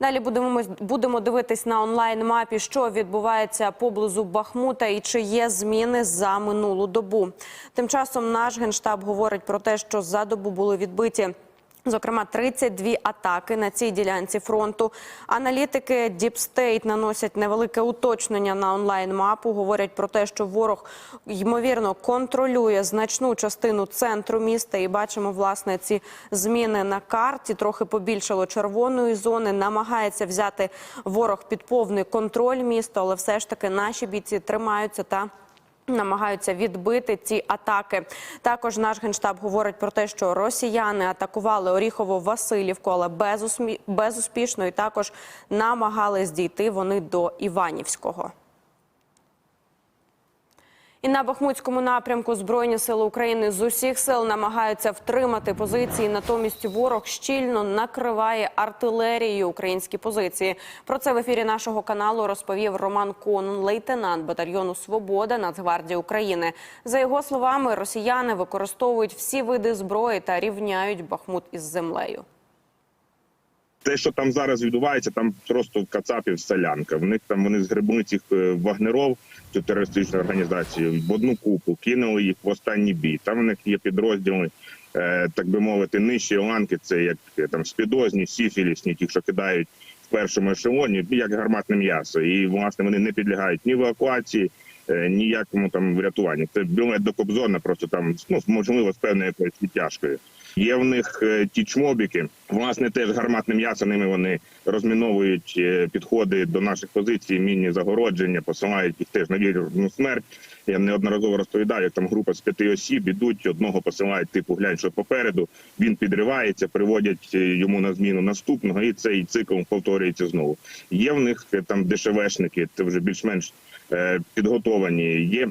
Далі будемо будемо дивитись на онлайн мапі, що відбувається поблизу Бахмута і чи є зміни за минулу добу. Тим часом наш генштаб говорить про те, що за добу були відбиті. Зокрема, 32 атаки на цій ділянці фронту. Аналітики Deep State наносять невелике уточнення на онлайн мапу. Говорять про те, що ворог ймовірно контролює значну частину центру міста. І бачимо власне ці зміни на карті. Трохи побільшало червоної зони. Намагається взяти ворог під повний контроль міста, але все ж таки наші бійці тримаються та. Намагаються відбити ці атаки. Також наш генштаб говорить про те, що росіяни атакували Оріхово-Василівку, але безуспішно і також намагались дійти вони до Іванівського. І на Бахмутському напрямку Збройні сили України з усіх сил намагаються втримати позиції. Натомість ворог щільно накриває артилерією українські позиції. Про це в ефірі нашого каналу розповів Роман Конун, лейтенант батальйону Свобода Нацгвардії України. За його словами, росіяни використовують всі види зброї та рівняють Бахмут із землею. Те, що там зараз відбувається, там просто в кацапів селянка. В них там вони згребли цих е, вагнеров, цю терористичну організацію, в одну купу, кинули їх в останній бій. Там в них є підрозділи, е, так би мовити, нижчі ланки. Це як е, там спідозні, сіфілісні, ті, що кидають в першому ешелоні, як гарматне м'ясо. І власне вони не підлягають ні евакуації, ніякому там врятуванню. Це білет до Кобзона, просто там ну можливо з певною якоюсь відтяжкою. Є в них е, ті чмобіки. Власне, теж гарматне м'ясо ними вони розміновують е, підходи до наших позицій, мінні загородження, посилають їх теж на вірну смерть. Я неодноразово розповідаю, як там група з п'яти осіб ідуть, одного посилають типу глянь, що попереду. Він підривається, приводять е, йому на зміну наступного, і цей цикл повторюється знову. Є в них е, там дешевешники, це вже більш-менш е, підготовані. Є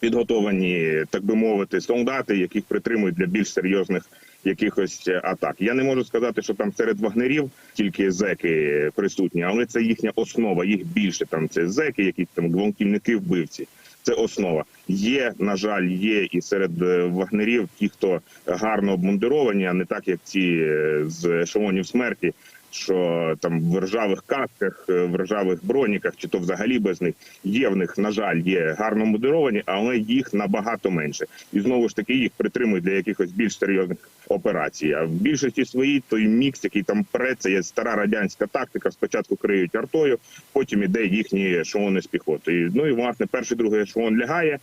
підготовані, так би мовити, солдати, яких притримують для більш серйозних якихось е, атак. Я не можу сказати, що там серед вагнерів тільки зеки присутні, але це їхня основа. Їх більше там це зеки, якісь там гвалтівники, вбивці. Це основа. Є, на жаль, є і серед е, вагнерів ті, хто гарно обмундировані, а не так, як ці е, з ешелонів смерті, що там в ржавих касках, е, в ржавих броніках, чи то взагалі без них є в них, на жаль, є гарно модеровані, але їх набагато менше. І знову ж таки їх притримують для якихось більш серйозних операцій. А в більшості своїй той мікс, який там пре, це є стара радянська тактика. Спочатку криють артою, потім іде їхні ешелони з піхотою. Ну і власне перший другий ешелон лягає.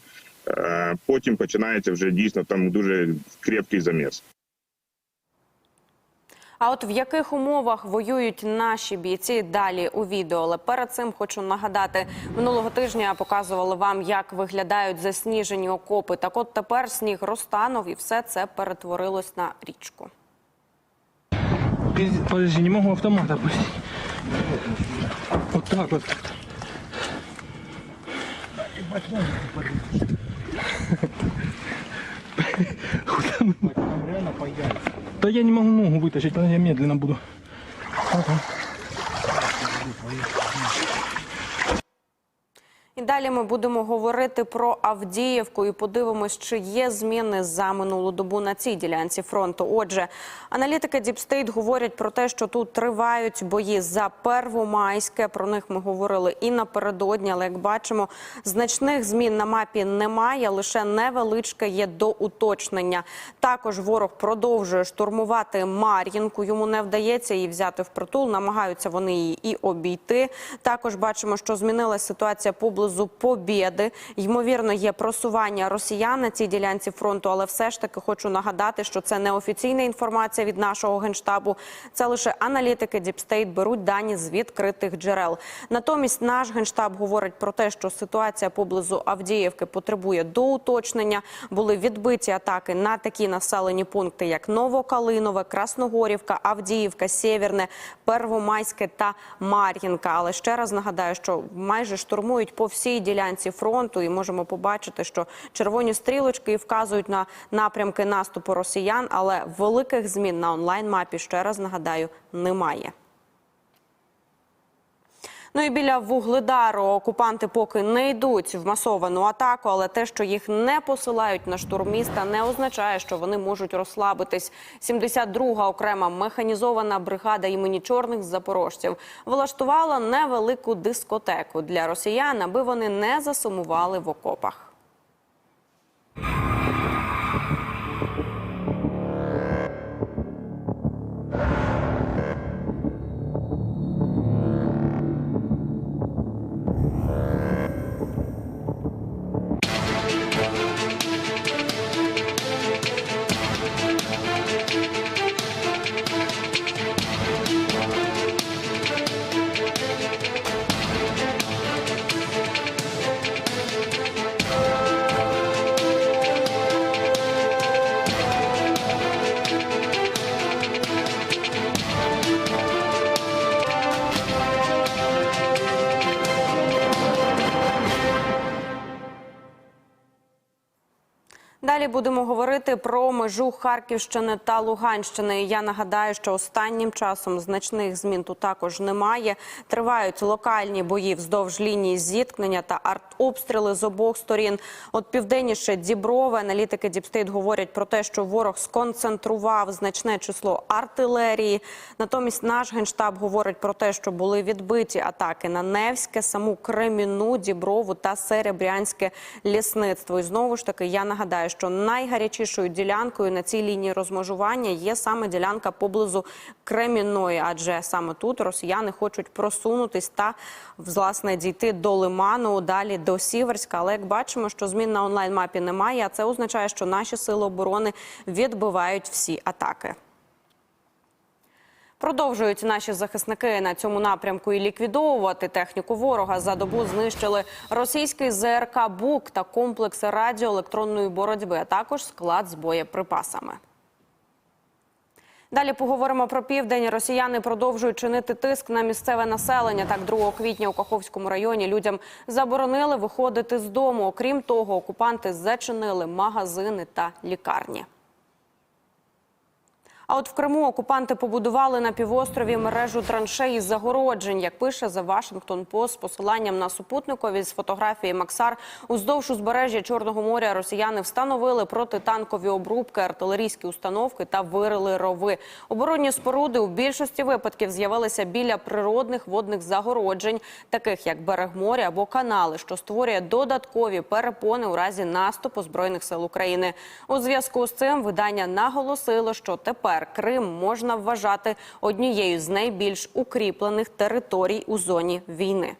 е, Потім починається вже дійсно там дуже крепкий заміс. А от в яких умовах воюють наші бійці далі у відео. Але перед цим хочу нагадати, минулого тижня я показувала вам, як виглядають засніжені окопи. Так, от тепер сніг розтанув, і все це перетворилось на річку. Подожди, не могу автомат опустить. Вот так вот. Куда мы? Да я не могу ногу вытащить, я медленно буду. Он. І далі ми будемо говорити про Авдіївку і подивимось, чи є зміни за минулу добу на цій ділянці фронту. Отже, аналітики State говорять про те, що тут тривають бої за Первомайське. Про них ми говорили і напередодні. Але як бачимо, значних змін на мапі немає лише невеличке є до уточнення. Також ворог продовжує штурмувати Мар'їнку. Йому не вдається її взяти в притул. Намагаються вони її і обійти. Також бачимо, що змінилася ситуація поблизу Побєди. Ймовірно, є просування росіян на цій ділянці фронту, але все ж таки хочу нагадати, що це не офіційна інформація від нашого генштабу. Це лише аналітики State беруть дані з відкритих джерел. Натомість наш генштаб говорить про те, що ситуація поблизу Авдіївки потребує до уточнення. Були відбиті атаки на такі населені пункти, як Новокалинове, Красногорівка, Авдіївка, Сєвєрне, Первомайське та Мар'їнка. Але ще раз нагадаю, що майже штурмують по всій ділянці фронту, і можемо побачити, що червоні стрілочки вказують на напрямки наступу росіян, але великих змін на онлайн мапі ще раз нагадаю немає. Ну і біля вугледару окупанти поки не йдуть в масовану атаку, але те, що їх не посилають на штурм міста, не означає, що вони можуть розслабитись. 72-га окрема механізована бригада імені чорних запорожців влаштувала невелику дискотеку для росіян, аби вони не засумували в окопах. Далі будемо говорити про межу Харківщини та Луганщини. Я нагадаю, що останнім часом значних змін тут також немає. Тривають локальні бої вздовж лінії зіткнення та артобстріли з обох сторін. От південніше Діброве аналітики Діпстейт говорять про те, що ворог сконцентрував значне число артилерії. Натомість наш генштаб говорить про те, що були відбиті атаки на Невське, саму Креміну, Діброву та Серебрянське лісництво. І знову ж таки я нагадаю, що найгарячішою ділянкою на цій лінії розмежування є саме ділянка поблизу Кремінної, адже саме тут росіяни хочуть просунутись та власне дійти до Лиману, далі до Сіверська. Але як бачимо, що змін на онлайн мапі немає, а це означає, що наші сили оборони відбивають всі атаки. Продовжують наші захисники на цьому напрямку і ліквідовувати техніку ворога. За добу знищили російський ЗРК БУК та комплекси радіоелектронної боротьби, а також склад з боєприпасами. Далі поговоримо про південь. Росіяни продовжують чинити тиск на місцеве населення. Так, 2 квітня у Каховському районі людям заборонили виходити з дому. Окрім того, окупанти зачинили магазини та лікарні. А от в Криму окупанти побудували на півострові мережу траншей із загороджень. Як пише The Washington Post з посиланням на супутникові з фотографії Максар, уздовж узбережжя Чорного моря росіяни встановили протитанкові обрубки, артилерійські установки та вирили рови. Оборонні споруди у більшості випадків з'явилися біля природних водних загороджень, таких як берег моря або канали, що створює додаткові перепони у разі наступу збройних сил України. У зв'язку з цим видання наголосило, що тепер Крим можна вважати однією з найбільш укріплених територій у зоні війни.